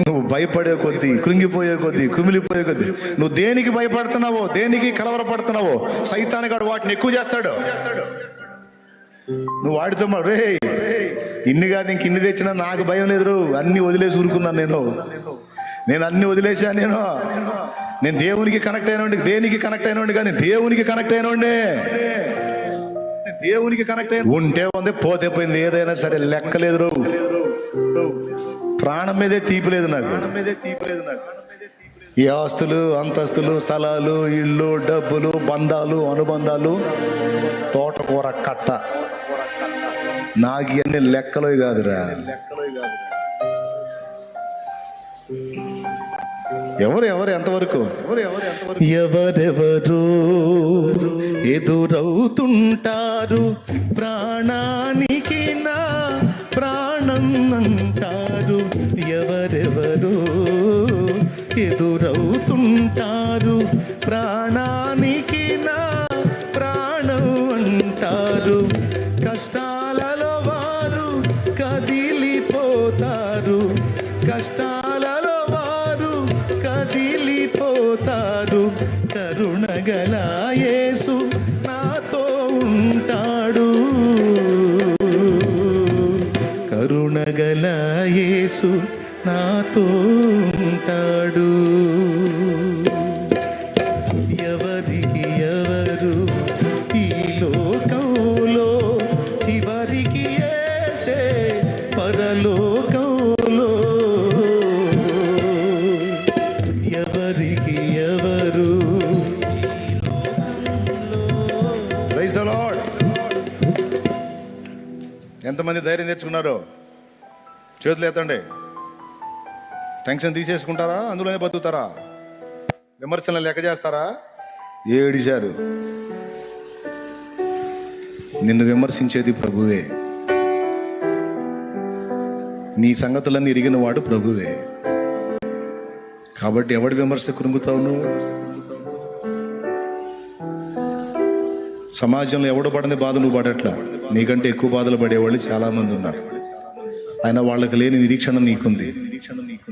నువ్వు భయపడే కొద్దీ కృంగిపోయే కొద్దీ కుమిలిపోయే కొద్దీ నువ్వు దేనికి భయపడుతున్నావో దేనికి కలవరపడుతున్నావో సైతానిగాడు వాటిని ఎక్కువ చేస్తాడు నువ్వు వాడితో రే ఇన్ని కాదు ఇంక ఇన్ని తెచ్చినా నాకు భయం లేదు రో. అన్ని వదిలేసి ఊరుకున్నాను నేను నేను అన్ని వదిలేసా నేను నేను దేవునికి కనెక్ట్ అయినోండి దేనికి కనెక్ట్ అయినోండి కానీ దేవునికి కనెక్ట్ అయినోండి దేవునికి కనెక్ట్ అయిన ఉంటే ఉంది పోతే పోయింది ఏదైనా సరే లెక్కలేదు రో. ప్రాణం మీదే తీపిలేదు నాకు. ఈ ఆస్తులు అంతస్తులు స్థలాలు ఇళ్ళు డబ్బులు బంధాలు అనుబంధాలు తోటకూర కట్ట. నాకు ఇవన్నీ లెక్కలు కాదురా. ఎవరు ఎవరు ఎంతవరకు? ఎవరెవరు ఎదురవుతుంటారు? ప్రాణానికి నా ప్రాణం అంటారు ఎవరెవరు ఎదురవుతుంటారు. ప్రాణానికి నా ప్రాణం అంటారు. కష్టాలలో వారు కదిలిపోతారు. కష్టాలలో వారు కదిలిపోతారు. కరుణగల యేసు నాతో ఉంటాడు. ఎవరికి ఎవరు ఈ లోకంలో చివరికి ఏసే పరలోకంలో? ఎవరికి ఎవరు ఎంతమంది ధైర్యం తెచ్చుకున్నారు? చేతులు ఎత్తండి. టెన్షన్ తీసేసుకుంటారా? అందులోనే బతుకుతారా? విమర్శలను లెక్క చేస్తారా? ఏడిశారు నిన్ను విమర్శించేది ప్రభువే. నీ సంగతులన్నీ ఇరిగిన వాడు ప్రభువే. కాబట్టి ఎవడి విమర్శ కృంగుతావు నువ్వు? సమాజంలో ఎవడు పడని బాధ నువ్వు పడట్లా? నీకంటే ఎక్కువ బాధలు పడేవాళ్ళు చాలామంది ఉన్నారు. ఆయన వాళ్ళకి లేని నిరీక్షణ నీకుంది.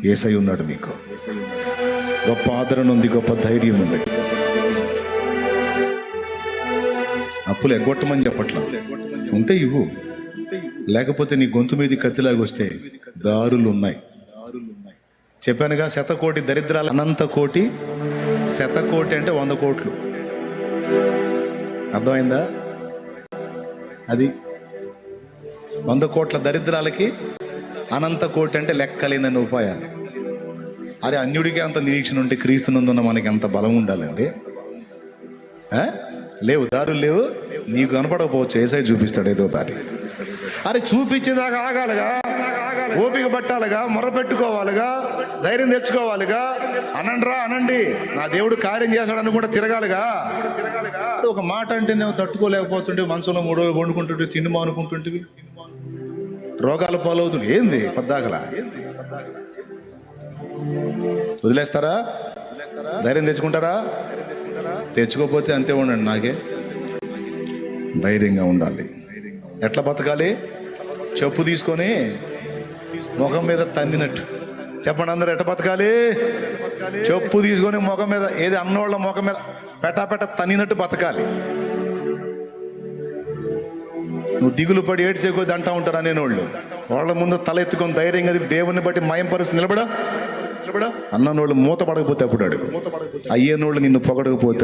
ఏసై ఉన్నాడు నీకు గొప్ప ఆదరణ ఉంది గొప్ప ధైర్యం ఉంది. అప్పులు ఎగ్గొట్టమని చెప్పట్లా? ఉంటే ఇవ్వు. లేకపోతే నీ గొంతు మీద కత్తిలాగా వస్తే దారులు ఉన్నాయి. చెప్పానుగా శతకోటి దరిద్రాలు అనంత కోటి శతకోటి అంటే వంద కోట్లు. అర్థమైందా? అది వంద కోట్ల దరిద్రాలకి అనంత కోటి అంటే లెక్కలేనన్ని ఉపాయాలు. అరే అన్యుడికి అంత నిరీక్షణ ఉంటే క్రీస్తునందున్న మనకి అంత బలం ఉండాలండి? లేవు దారులు లేవు. నీకు కనపడకపోవచ్చు ఏసై చూపిస్తాడు ఏదో దారి అరే చూపించేదాకా ఆగాలిగా? ఓపిక పట్టాలిగా? మొరపెట్టుకోవాలిగా ధైర్యం తెచ్చుకోవాలిగా? అనండ్రా అనండి. నా దేవుడు కార్యం చేస్తాడని కూడా తిరగాలిగా? అది ఒక మాట అంటే నువ్వు తట్టుకోలేకపోతుంటే మనసులో మూడు వండుకుంటుంటే తిండి మానుకుంటుంటివి. రోగాల పాలవుతుంది. ఏంది? పద్దాకలా. వదిలేస్తారా? ధైర్యం తెచ్చుకుంటారా? తెచ్చుకోకపోతే అంతే ఉండండి నాకే. ధైర్యంగా ఉండాలి. ఎట్లా బతకాలి? చెప్పు తీసుకొని ముఖం మీద తన్నినట్టు. చెప్పండి అందరూ ఎట్ట బతకాలి? చెప్పు తీసుకొని ముఖం మీద ఏది అన్నోళ్ళ ముఖం మీద పెట్టా పెట్ట తన్నినట్టు బతకాలి. నువ్వు దిగులు పడి ఏడ్చే కొద్ది అంటా ఉంటారు అనేనోళ్ళు? వాళ్ళ ముందు తల ఎత్తుకొని ధైర్యంగా దేవుని బట్టి మాయం పరిస్థితి నిలబడా? అన్నోళ్ళు మూత పడకపోతే అప్పుడు అడుగు. అయ్యేనోళ్ళు నిన్ను పొగడకపోతే